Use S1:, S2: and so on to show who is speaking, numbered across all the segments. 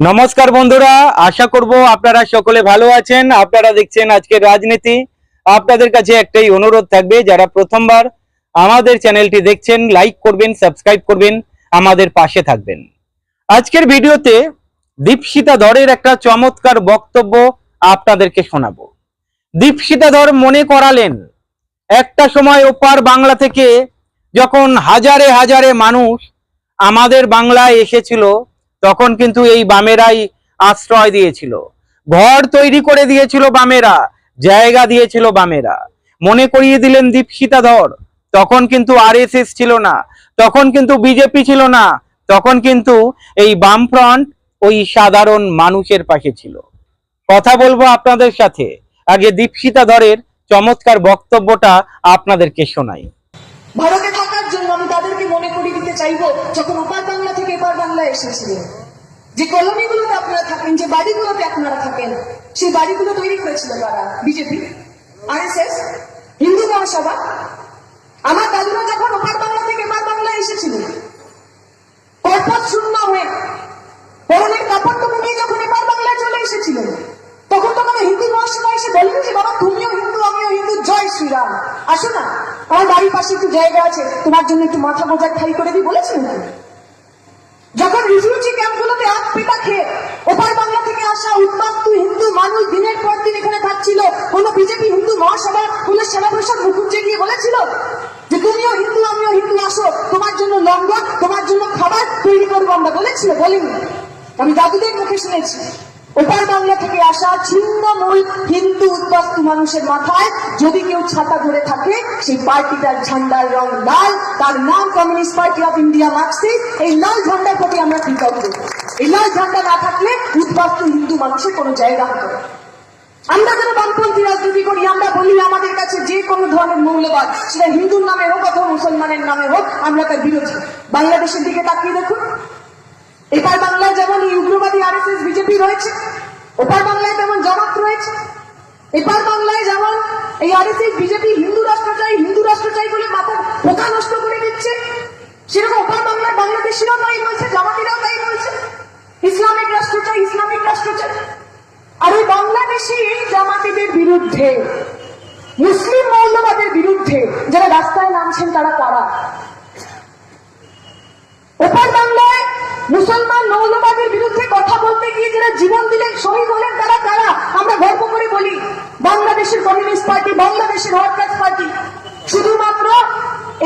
S1: নমস্কার বন্ধুরা, আশা করব আপনারা সকলে ভালো আছেন। আপনারা দেখছেন আজকের রাজনীতি। আপনাদের কাছে একটাই অনুরোধ থাকবে, যারা প্রথমবার আমাদের চ্যানেলটি দেখছেন, লাইক করবেন, সাবস্ক্রাইব করবেন, আমাদের পাশে থাকবেন। আজকের ভিডিওতে দীপশিতা ধরের একটা চমৎকার বক্তব্য আপনাদেরকে শোনাবো। দীপশিতা ধর মনে করালেন, একটা সময় ওপার বাংলা থেকে যখন হাজারে হাজারে মানুষ আমাদের বাংলায় এসেছিল তখন কিন্তু এই বামেরাই আশ্রয় দিয়েছিল। ঘর তৈরি করে দিয়েছিল বামেরা, জায়গা দিয়েছিল বামেরা। মনে করিয়ে দিলেন দীপশিতা ধর, তখন কিন্তু আরএসএস ছিল না, তখন কিন্তু বিজেপি ছিল না, তখন কিন্তু এই বামফ্রন্ট ওই সাধারণ মানুষের পাশে ছিল। কথা বলব আপনাদের সাথে। আগে দীপশিতা ধরের চমৎকার বক্তব্যটা আপনাদেরকে শোনাই।
S2: ভারতে থাকার জন্য আমি তাদেরকে মনে করিয়ে দিতে চাইব, যখন ওপার বাংলা থেকে এসেছিলেন যে কলোনিগুলোতে আপনারা থাকেন, যে বাড়িগুলোতে আপনারা থাকেন, সেই বাড়িগুলো তৈরি করেছিল তারা, বিজেপি, আরএসএস, হিন্দু মহাসভা আমার দাদুরা যখন ওপার বাংলা থেকে এপার বাংলায় এসেছিলেন কর্পত শূন্য হয়ে পরনের কাপড় টুকু নিয়ে যখন এপার বাংলায় চলে এসেছিলেন তখন তো কোনো হিন্দু মহাসভা এসে বললেন যে, বাবা, তুমিও হিন্দু, আমিও হিন্দু, জয় শ্রীরাম। আসো না, আমার বাড়ির পাশে একটু জায়গা আছে, তোমার জন্য একটু মাথা বোঝা খালি করে দিই, বলেছিলেন? যখন রিফিউজি ক্যাম্পগুলোতে এক পিতা খেয়ে ওপার বাংলা থেকে আসা উন্মাত্ত হিন্দু মানুষ দিনের পর দিন এখানে থাকছিল, কোন বিজেপি হিন্দু মহাসভা কোন শ্যামাপ্রসাদ মুখুজ্জে গিয়ে বলেছিল যে তুমিও হিন্দু, আমিও হিন্দু, আসো, তোমার জন্য লঙ্গন তোমার জন্য খাবার তৈরি করব আমরা বলেছিল, বলিনি। আমি দাদুদের মুখে শুনেছি। ওপার বাংলা থেকে আসা ছিন্নমূল হিন্দু উদ্বাস্তু মানুষের মাথায় যদি কেউ ছাতা ধরে থাকে, সেই পার্টিটার ঝান্ডার রং লাল, তার নাম Communist Party of India Marxist এই লাল ঝান্ডার প্রতি আমরা কৃতজ্ঞ। এই লাল ঝান্ডা না থাকলে উদ্বাস্তু হিন্দু মানুষের কোনো জায়গা হতো আমরা যারা বামপন্থী রাজনীতি করি, আমরা বলি আমাদের কাছে যে কোনো ধরনের মৌলবাদ, সেটা হিন্দুর নামে হোক অথবা মুসলমানের নামে হোক, আমরা তার বিরোধী। বাংলাদেশের দিকে তাকিয়ে দেখুন। এপার বাংলায় যেমন এই উগ্রবাদী আরএসএস, বিজেপি রয়েছে, ওপার বাংলায় তেমন জামাত রয়েছে। এপার বাংলায় যেমন এই আরএসএস, বিজেপি হিন্দু রাষ্ট্র চাই হিন্দু রাষ্ট্র চাই বলে মাথা পোকা নষ্ট করে দিচ্ছে, সেরকম ওপার বাংলায় বাংলাদেশিরাও তাই বলছে, জামাতিরাও তাই বলছে, ইসলামিক রাষ্ট্র চাই ইসলামিক রাষ্ট্র চাই আর ওই বাংলাদেশি এই জামাতিদের বিরুদ্ধে, মুসলিম মৌলবাদের বিরুদ্ধে যারা রাস্তায় নামছেন তারা কারা? ওপার বাংলায় মুসলমান মৌলবাদের বিরুদ্ধে কথা বলতে গিয়ে যারা জীবন দিলেন, শহীদ হলেন, তারা তারা আমরা গর্ব করে বলি, বাংলাদেশের কমিউনিস্ট পার্টি, বাংলাদেশের ওয়ার্কার্স পার্টি। শুধুমাত্র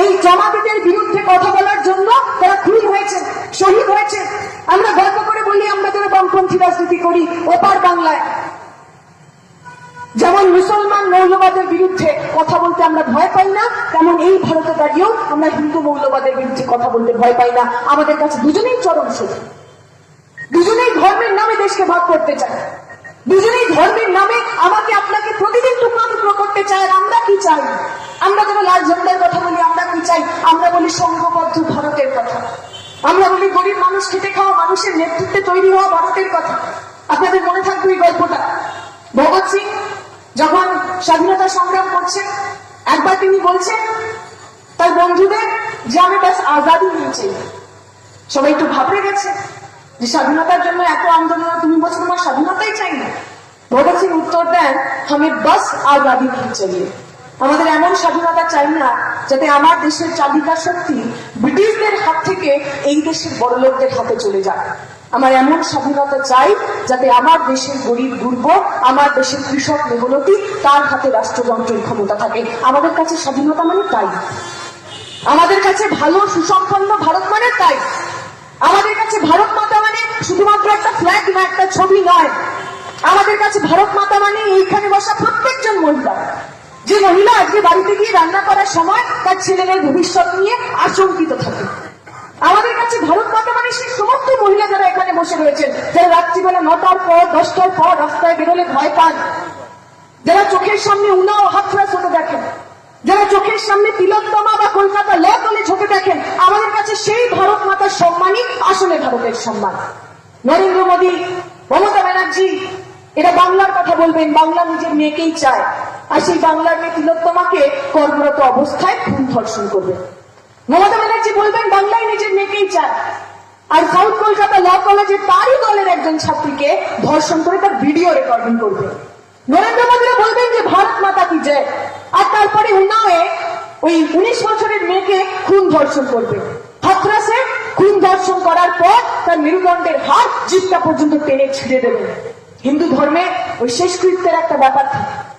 S2: এই জামাতিদের বিরুদ্ধে কথা বলার জন্য তারা খুন হয়েছে শহীদ হয়েছে আমরা গর্ব করে বলি আমরা যারা বামপন্থী রাজনীতি করি ওপার বাংলায় যেমন মুসলমান মৌলবাদের বিরুদ্ধে কথা বলতে আমরা ভয় পাই না। তেমন এই ভারতে দাঁড়িয়েও আমরা হিন্দু মৌলবাদের বিরুদ্ধে কথা বলতে ভয় পাই না। আমাদের কাছে দুজনেই চরম শত্রু। দুজনেই ধর্মের নামে দেশকে ভাগ করতে চায়। দুজনেই ধর্মের নামে আমাকে আপনাকে প্রতিদিন টুকরো টুকরো করতে চায়। আমরা কি চাই? আমরা যারা লাল ঝান্ডার কথা বলি, আমরা কি চাই? আমরা বলি সংঘবদ্ধ ভারতের কথা। আমরা বলি গরিব মানুষ খেটে খাওয়া মানুষের নেতৃত্বে তৈরি হওয়া ভারতের কথা। আপনাদের মনে থাকবে এই গল্পটা? ভগৎ সিং যখন স্বাধীনতা সংগ্রাম করছেন, একবার তিনি বলছেন, তার বন্ধুদের যে আমি ব্যাস আজাদি নিয়েছি সবাই একটু ভাবরে গেছে যে স্বাধীনতার জন্য এত আন্দোলন, তুমি বলছো তোমার স্বাধীনতাই চাই না। ভগৎ সিং উত্তর দেন, আমি বাস আজাদি নিয়ে চাইয়ে আমাদের এমন স্বাধীনতা চাই না যাতে আমার দেশের চালিকা শক্তি ব্রিটিশদের হাত থেকে এই দেশের বড়লোকদের হাতে চলে যায়। আমার এমন স্বাধীনতা চাই যাতে আমার দেশের গরিব দুর্ব আমার দেশের কৃষক, মেহনতি, তার হাতে রাষ্ট্রযন্ত্রের ক্ষমতা থাকে। আমাদের কাছে স্বাধীনতা মানে তাই। আমাদের কাছে ভালো, সুসম্পন্ন ভারত মানে তাই। আমাদের কাছে ভারত মাতা মানে শুধুমাত্র একটা ফ্ল্যাগ না, একটা ছবি নয়। আমাদের কাছে ভারত মাতা মানে এইখানে বসা প্রত্যেকজন মহিলা। যে মহিলা আজকে বাড়িতে গিয়ে রান্না করার সময় তার ছেলেদের ভবিষ্যৎ নিয়ে আশঙ্কিত থাকে। আমাদের কাছে ভারত মাতা মানে সেই সমস্ত মহিলা যারা এখানে বসে রয়েছেন, যারা রাত্রিবেলা নটার পর, দশটার পর রাস্তায় বেরোলে ভয় পান, যারা চোখের সামনে উনাও হাতরাস হতে দেখেন, যারা চোখের সামনে তিলোত্তমা বা কলকাতা ল তলে ঝোঁকে দেখেন, আমাদের কাছে সেই ভারত মাতার সম্মানই আসলে ভারতের সম্মান। নরেন্দ্র মোদী, মমতা ব্যানার্জি, এরা বাংলার কথা বলবেন, বাংলা নিজের মেয়েকেই চায়, আর সেই বাংলার মেয়ে তিলোত্তমাকে কর্মরত অবস্থায় খুন ধর্ষণ করবে। মমতা ব্যানার্জি বলবেন, বাংলায় নিজের মেয়েকেই চায়। আর সাউথ কলকাতা ল কলেজে তারই দলের একজন ছাত্রীকে ধর্ষণ করে তার ভিডিও রেকর্ডিং করবে। নরেন্দ্র মোদীরা বলবেন যে, ভারত মাতা কি জয়? আর তারপরে উন্নাওয়ে ওই উনিশ বছরের মেয়েকে খুন ধর্ষণ করবে। হাথরাসে খুন ধর্ষণ করার পর তার মেরুদণ্ডের হাত জিপটা পর্যন্ত টেনে ছিঁড়ে দেবে। হিন্দু ধর্মে ওই শেষকৃত্যের একটা ব্যাপার থাকে।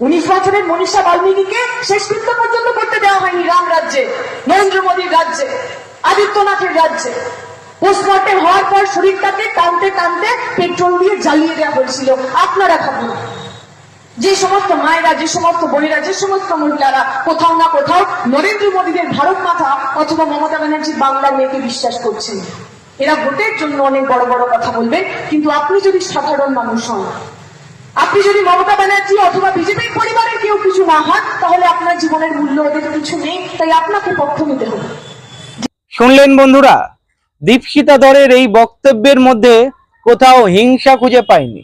S2: উনিশ বছরের মনীষা বাল্মীকিকে শেষকৃত্য পর্যন্ত করতে দেওয়া হয়নি রাম রাজ্যে, নরেন্দ্র মোদীর রাজ্যে, আদিত্যনাথের রাজ্যে। পোস্টমর্টেম হওয়ার পর শরীরটাকে টানতে টানতে পেট্রোল দিয়ে জ্বালিয়ে দেওয়া হয়েছিল। আপনারা ভাবুন, যে সমস্ত মায়েরা, যে সমস্ত বোনেরা, যে সমস্ত মহিলারা কোথাও না কোথাও নরেন্দ্র মোদীদের ভারত মাথা অথবা মমতা ব্যানার্জি বাংলার মেয়েকে বিশ্বাস করছেন। এরা ভোটের জন্য অনেক বড় বড় কথা বলবেন কিন্তু আপনি যদি সাধারণ মানুষ হন আপনি যদি মমতা ব্যানার্জি অথবা বিজেপির পরিবারের কেউ কিছু না হন, তাহলে আপনার জীবনের মূল্য ওদের কিছু নেই, তাই আপনাকে পক্ষ নিতে হবে।
S1: শুনলেন বন্ধুরা, দীপশিতা দরের এই বক্তব্যের মধ্যে কোথাও হিংসা খুঁজে পাইনি।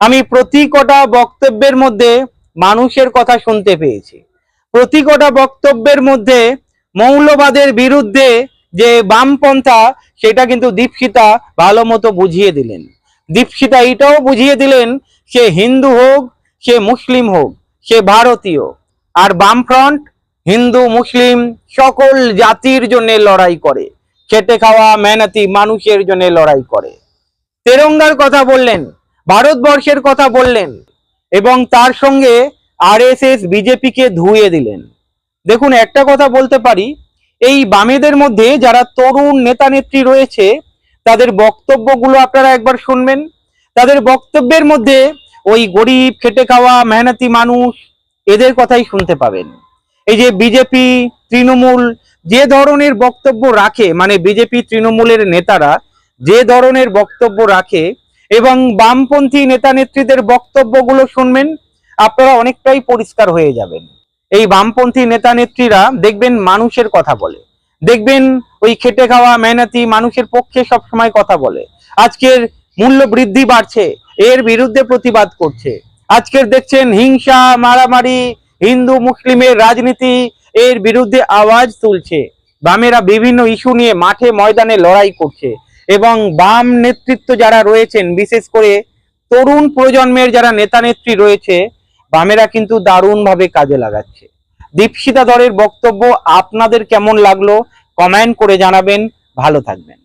S1: আমি প্রতি কটা বক্তব্যের মধ্যে মানুষের কথা শুনতে পেয়েছি। প্রতি কটা বক্তব্যের মধ্যে মৌলবাদের বিরুদ্ধে যে বামপন্থা, সেটা কিন্তু দীপশিতা ভালো মতো বুঝিয়ে দিলেন। দীপশিতা এটাও বুঝিয়ে দিলেন সে হিন্দু হোক, সে মুসলিম হোক, সে ভারতীয়। আর বামফ্রন্ট, হিন্দু, মুসলিম, সকল জাতির জন্য লড়াই করে। খেটে খাওয়া, মেহনতি মানুষের জন্য লড়াই করে। তেরঙ্গার কথা বললেন, ভারতবর্ষের কথা বললেন, এবং তার সঙ্গে আরএসএস, বিজেপিকে ধুয়ে দিলেন। দেখুন, একটা কথা বলতে পারি, এই বামেদের মধ্যে যারা তরুণ নেতা নেত্রী রয়েছে, তাদের বক্তব্যগুলো আপনারা একবার শুনবেন। তাদের বক্তব্যের মধ্যে ওই গরিব, খেটে খাওয়া, মেহনতি মানুষ এদের কথাই শুনতে পাবেন। এই যে বিজেপি, তৃণমূল যে ধরনের বক্তব্য রাখে মানে বিজেপি, তৃণমূলের নেতারা যে ধরনের বক্তব্য রাখে এবং বামপন্থী নেতা নেত্রীদের বক্তব্যগুলো শুনবেন, আপনারা অনেকটাই পরিষ্কার হয়ে যাবেন। এই বামপন্থী নেতা নেত্রীরা দেখবেন মানুষের কথা বলে। দেখবেন ওই খেটে খাওয়া, মেহনতি মানুষের পক্ষে সব সময় কথা বলে। আজকের মূল্য বৃদ্ধি বাড়ছে, এর বিরুদ্ধে প্রতিবাদ করছে। আজকের দেখছেন হিংসা, মারামারি, হিন্দু, মুসলিমের রাজনীতি, এর বিরুদ্ধে আওয়াজ তুলছে। বামেরা বিভিন্ন ইস্যু নিয়ে মাঠে ময়দানে লড়াই করছে এবং বাম নেতৃত্ব যারা রয়েছেন, বিশেষ করে তরুণ প্রজন্মের যারা নেতা নেত্রী রয়েছে, বামেরা কিন্তু দারুণভাবে কাজে লাগাচ্ছে। দীপশিতা দরের বক্তব্য আপনাদের কেমন লাগল, কমেন্ট করে জানাবেন। ভালো থাকবেন।